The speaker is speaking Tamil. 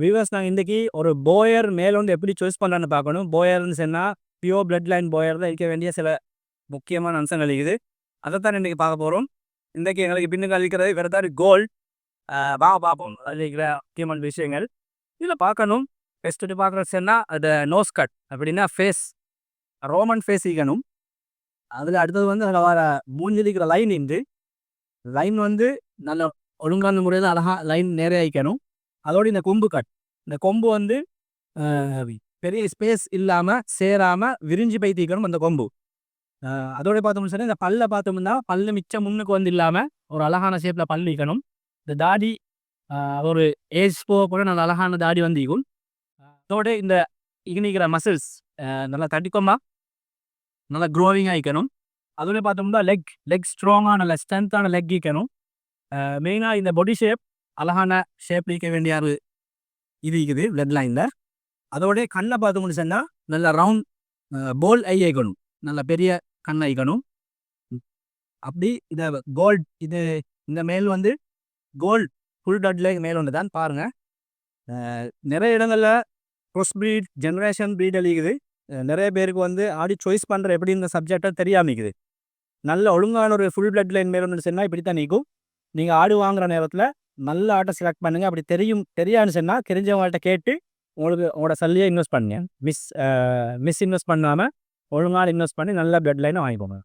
வியூவர்ஸ் நாங்கள் இன்றைக்கி ஒரு போயர் மேலோண்டு எப்படி சாய்ஸ் பண்ணலான்னு பார்க்கணும். போயர்னு சொன்னால் பியோர் பிளட் லைன் போயர் தான் இருக்க வேண்டிய சில முக்கியமான அம்சங்கள் இருக்குது. அதைத்தான் இன்றைக்கி பார்க்க போகிறோம் இன்றைக்கி எங்களுக்கு பின்னுக்கு அளிக்கிறது வேறு ஏதாவது கோல்ட் வாங்க பார்ப்போம். அதில் இருக்கிற முக்கியமான விஷயங்கள். இதில் பார்க்கணும். ஃபஸ்ட்டு பார்க்குறது சொன்னால் அது நோஸ் கட் அப்படின்னா ஃபேஸ் ரோமன் ஃபேஸ் ஈக்கணும் அதில் அடுத்தது வந்து அதில் வர மூஞ்சில் இருக்கிற லைன் இன்று லைன் வந்து நல்ல ஒழுங்கான முறையில் அழகாக லைன் நேரே வைக்கணும். அதோடு இந்த கொம்பு கட் இந்த கொம்பு வந்து பெரிய ஸ்பேஸ் இல்லாமல் சேராமல் விரிஞ்சு பைத்திக்கணும் அந்த கொம்பு. அஹ், அதோட பார்த்தோம்னு சொன்னால் இந்த பல்ல பார்த்தோம்னா பல்லு மிச்சம் முன்னுக்கு வந்து இல்லாமல் ஒரு அழகான ஷேப்பில் பல் வைக்கணும் இந்த தாடி ஒரு ஏஜ் போக போக நல்ல அழகான தாடி வந்து இருக்கும் அதோட இந்த இகனிக்கிற மசில்ஸ் நல்லா தட்டிக்கோமா நல்லா க்ரோவிங்காக இருக்கணும் அதோட பார்த்தோம்னா லெக் லெக் ஸ்ட்ராங்காக நல்ல ஸ்ட்ரென்த்தான லெக் இருக்கணும் மெயினாக இந்த பொடி ஷேப் அழகான ஷேப் நிற்க வேண்டிய ஒரு இது இருக்குது பிளட் லைனில் அதோடைய கண்ணை பார்த்தோம்னு சொன்னால் நல்ல ரவுண்ட் போல் ஐ ஐக்கணும் நல்ல பெரிய கண் ஐக்கணும் அப்படி இதை கோல்ட் இது இந்த மேல் வந்து கோல்ட் ஃபுல் டட்ல மேல் ஒன்று தான். பாருங்கள் நிறைய இடங்களில் க்ரோஸ் ப்ரீட் ஜென்ரேஷன் ப்ரீட் அழிக்குது நிறைய பேருக்கு வந்து ஆடி சாய்ஸ் பண்ணுற எப்படி இந்த சப்ஜெக்டாக தெரியாமிக்குது நல்ல ஒழுங்கான ஒரு ஃபுல் பிளட் லைன் மேல் ஒன்று சொன்னால் இப்படி தான் நிற்கும். நீங்கள் ஆடு வாங்குற நேரத்தில் நல்ல ஆட்டை செலக்ட் பண்ணுங்கள் அப்படி தெரியும் தெரியாதுன்னு சொன்னால் தெரிஞ்சவங்கள்ட்ட கேட்டு உங்களுக்கு உங்களோட சல்லியை இன்வெஸ்ட் பண்ணுங்க. மிஸ் மிஸ் இன்வெஸ்ட் பண்ணாமல் ஒழுங்காக இன்வெஸ்ட் பண்ணி நல்ல பெட் லைனை வாங்கிக்கோங்க.